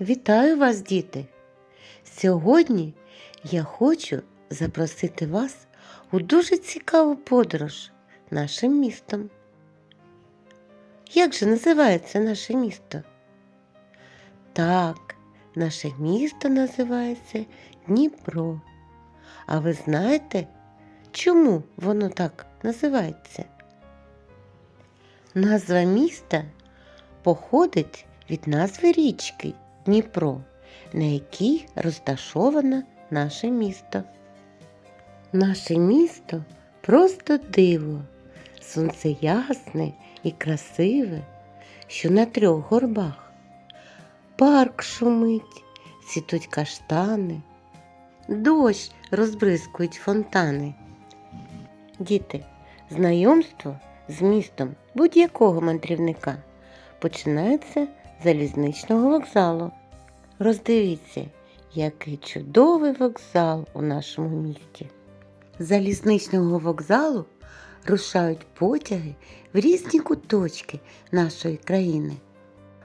Вітаю вас, діти! Сьогодні я хочу запросити вас у дуже цікаву подорож нашим містом. Як же називається наше місто? Так, наше місто називається Дніпро. А ви знаєте, чому воно так називається? Назва міста походить від назви річки Дніпро, на якій розташоване наше місто. Наше місто просто диво, сонце ясне і красиве, що на трьох горбах. Парк шумить, цвітуть каштани, дощ розбризкують фонтани. Діти, знайомство з містом будь-якого мандрівника починається залізничного вокзалу. Роздивіться, який чудовий вокзал у нашому місті. З залізничного вокзалу рушають потяги в різні куточки нашої країни.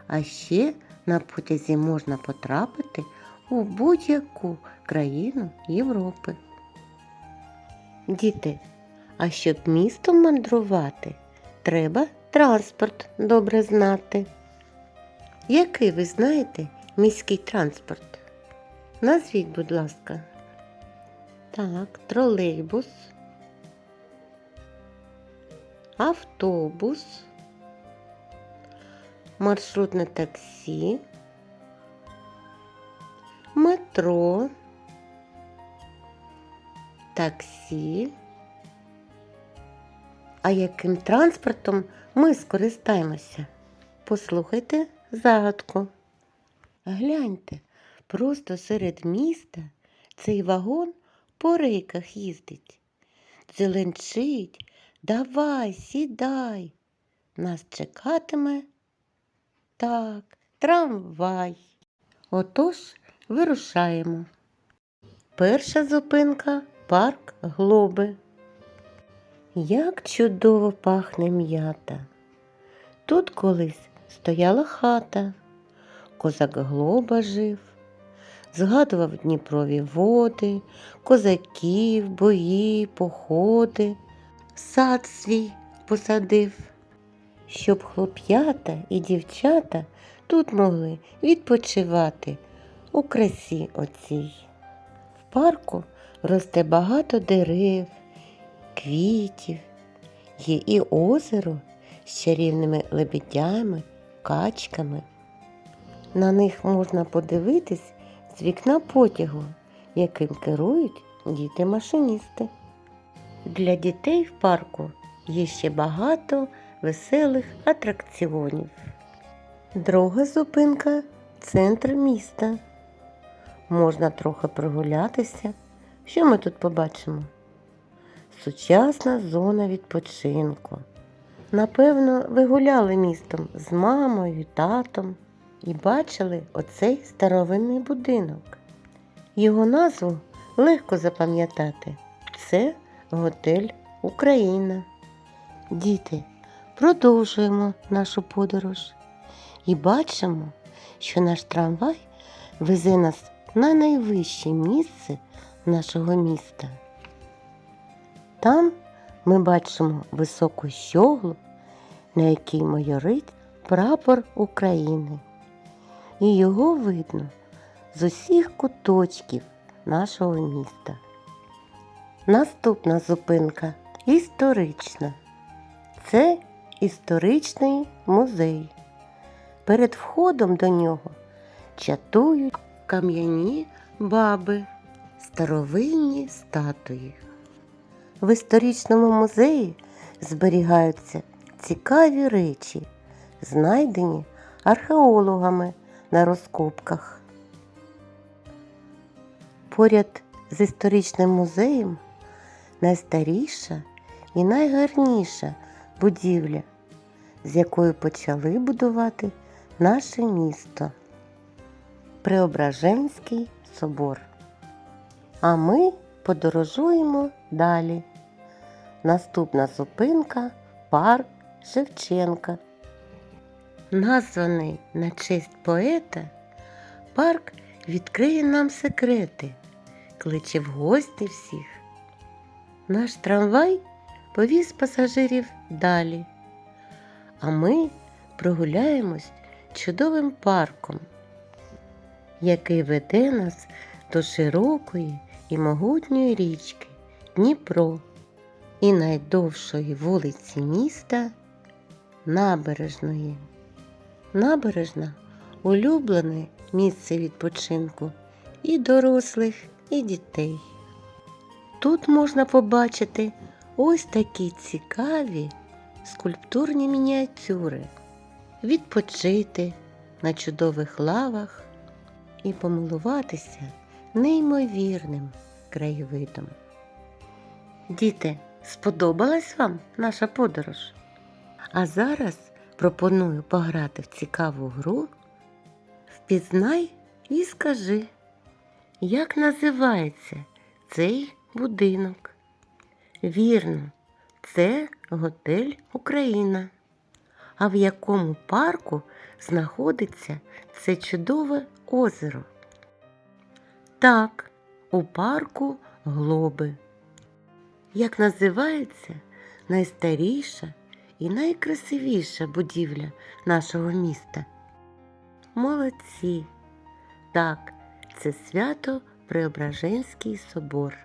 А ще на потязі можна потрапити у будь-яку країну Європи. Діти, а щоб містом мандрувати, треба транспорт добре знати. Який ви знаєте міський транспорт? Назвіть, будь ласка. Так, тролейбус, автобус, маршрутне таксі, метро, таксі. А яким транспортом ми скористаємося? Послухайте загадку. Гляньте, просто серед міста цей вагон по рейках їздить. Зеленчить, давай, сідай. Нас чекатиме так, трамвай. Отож вирушаємо. Перша зупинка парк Глоби. Як чудово пахне м'ята. Тут колись стояла хата, козак Глоба жив, згадував Дніпрові води, козаків, бої, походи, сад свій посадив, щоб хлоп'ята і дівчата тут могли відпочивати у красі оцій. В парку росте багато дерев, квітів, є і озеро з чарівними лебедями, качками. На них можна подивитись з вікна потягу, яким керують діти-машиністи. Для дітей в парку є ще багато веселих атракціонів. Друга зупинка центр міста. Можна трохи прогулятися. Що ми тут побачимо? Сучасна зона відпочинку. Напевно, ви гуляли містом з мамою, татом і бачили оцей старовинний будинок. Його назву легко запам'ятати. Це готель Україна. Діти, продовжуємо нашу подорож і бачимо, що наш трамвай везе нас на найвище місце нашого міста. Там ми бачимо високу щоглу, на якій майорить прапор України. І його видно з усіх куточків нашого міста. Наступна зупинка історична. Це історичний музей. Перед входом до нього чатують кам'яні баби, старовинні статуї. В історичному музеї зберігаються цікаві речі, знайдені археологами на розкопках. Поряд з історичним музеєм найстаріша і найгарніша будівля, з якої почали будувати наше місто Преображенський собор. А ми подорожуємо далі. Наступна зупинка парк Шевченка. Названий на честь поета, парк відкриє нам секрети, кличе в гості всіх. Наш трамвай повіз пасажирів далі, а ми прогуляємось чудовим парком, який веде нас до широкої і могутньої річки Дніпро і найдовшої вулиці міста Набережної. Набережна улюблене місце відпочинку і дорослих, і дітей. Тут можна побачити ось такі цікаві скульптурні мініатюри, відпочити на чудових лавах і помилуватися неймовірним краєвидом. Діти, сподобалась вам наша подорож? А зараз пропоную пограти в цікаву гру. Впізнай і скажи, як називається цей будинок? Вірно, це готель Україна. А в якому парку знаходиться це чудове озеро? Так, у парку Глоби. Як називається найстаріша і найкрасивіша будівля нашого міста? Молодці! Так, це свято Преображенський собор.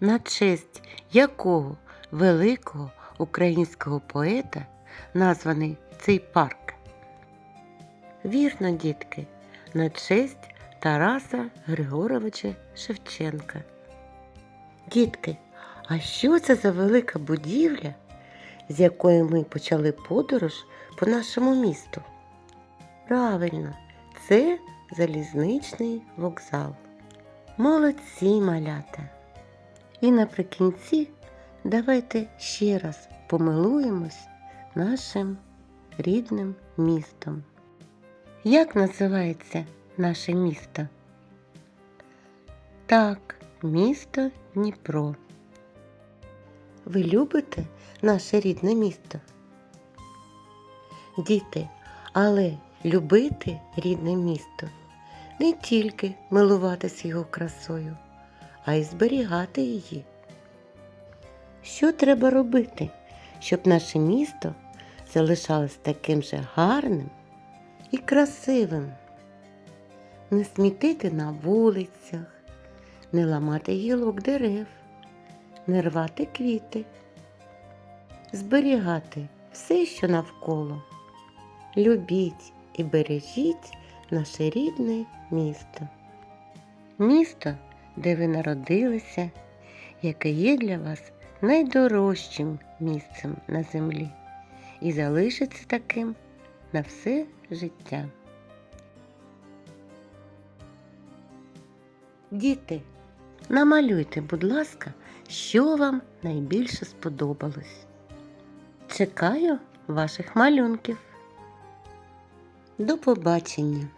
На честь якого великого українського поета названий цей парк? Вірно, дітки, на честь Тараса Григоровича Шевченка. Дітки, а що це за велика будівля, з якої ми почали подорож по нашому місту? Правильно, це залізничний вокзал. Молодці малята. І наприкінці давайте ще раз помилуємось нашим рідним містом. Як називається наше місто? Так, місто Дніпро. Ви любите наше рідне місто? Діти, але любити рідне місто не тільки милуватися його красою, а й зберігати її. Що треба робити, щоб наше місто залишалось таким же гарним і красивим? Не смітити на вулицях, не ламати гілок дерев, не рвати квіти, зберігати все, що навколо. Любіть і бережіть наше рідне місто. Місто, де ви народилися, яке є для вас найдорожчим місцем на землі і залишиться таким на все життя. Діти, намалюйте, будь ласка, що вам найбільше сподобалось. Чекаю ваших малюнків. До побачення!